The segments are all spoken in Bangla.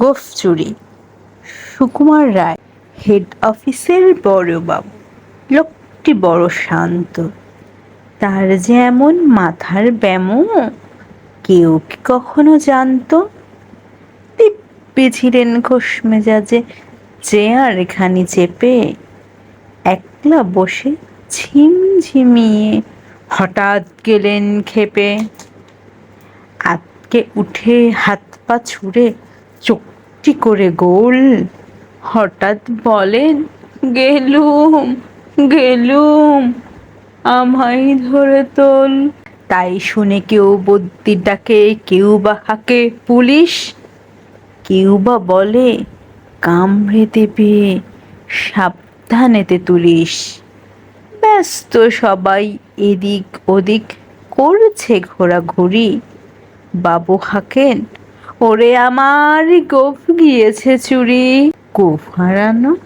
গোফ চুরি। সুকুমার রায় হেড অফিসের বড়বাবু লোকটি বড় শান্ত। তার যেমন মাথার ব্যামো, কেউ কি কখনো জানতো? দিব্যি ছিলেন ঘোষ মেজাজে, চেয়ার খানি চেপে, একলা বসে ঝিমঝিমিয়ে হঠাৎ গেলেন খেপে। আতকে উঠে হাত পা ছুঁড়ে চোখটি করে গোল। হঠাৎ বলেন, গেলুম গেলুম, আমায় ধরে তোল। তাই শুনে কেউ বদ্যি ডাকে, কেউ বা হাঁকে পুলিশ। কেউ বা বলে, কামড়ে দেবে, সাবধানেতে তুলিস। ব্যস্ত সবাই এদিক ওদিক করছে ঘোরাঘুরি। বাবু হাঁকেন ওরে আমার গোফ গিয়েছে চুরি। গোফ হারানো?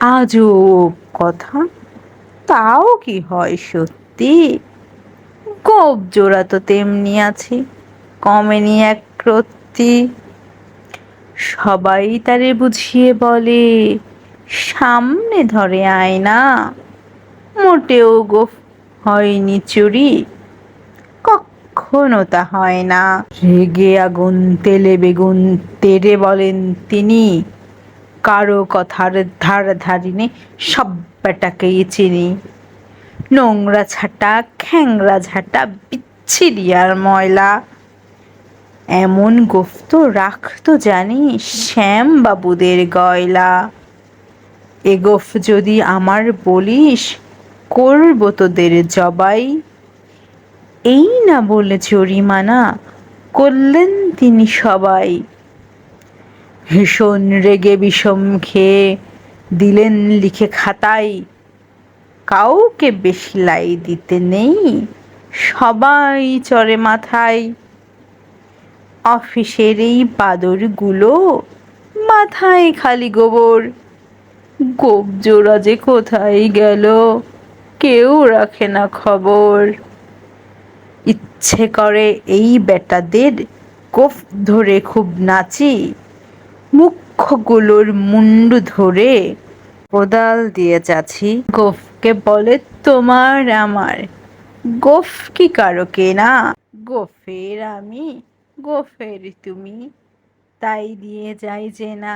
আজব কথা? তাও কি হয় সত্যি? গোপ জোড়া তো তেমনি আছে, কমেনি এক রত্তি। সবাই তারে বুঝিয়ে বলে, সামনে ধরে আয়না। মোটেও গোফ হয়নি চুরি। কখনো তা হয় না। রেগে আগুন তেলে বেগুন তেরে বলেন তিনি। কারও কথার ধার ধারিনে, সব বেটাকেই চিনি। নোংরা ছাটা, খ্যাংরা ঝাঁটা, বিচ্ছিরি আর ময়লা। এমন গোফত রাখতো জানি শ্যাম বাবুদের গয়লা। এ গোফ যদি আমার বলিস, করব তোদের জবাই। এই না বলে জরিমানা করলেন তিনি সবাই। ভীষণ রেগে বিষম খেয়ে দিলেন লিখে খাতায়, কাউকে বেশি লাই দিতে নেই, সবাই চড়ে মাথায়। অফিসের এই বাদরগুলো মাথায় খালি গোবর। গোপ জোড়া যে কোথায় গেল, কেউ রাখে না খবর। ইচ্ছে করে এই বেটাদের গোফ ধরে খুব নাচি, মুখ্যগুলোর মুন্ডু ধরে কোদাল দিয়ে যাচ্ছি গোফকে বলে, তোমার আমার। গোফ কি কারও কেনা? গোফের আমি, গোফের তুমি। তাই দিয়ে যাই যে না।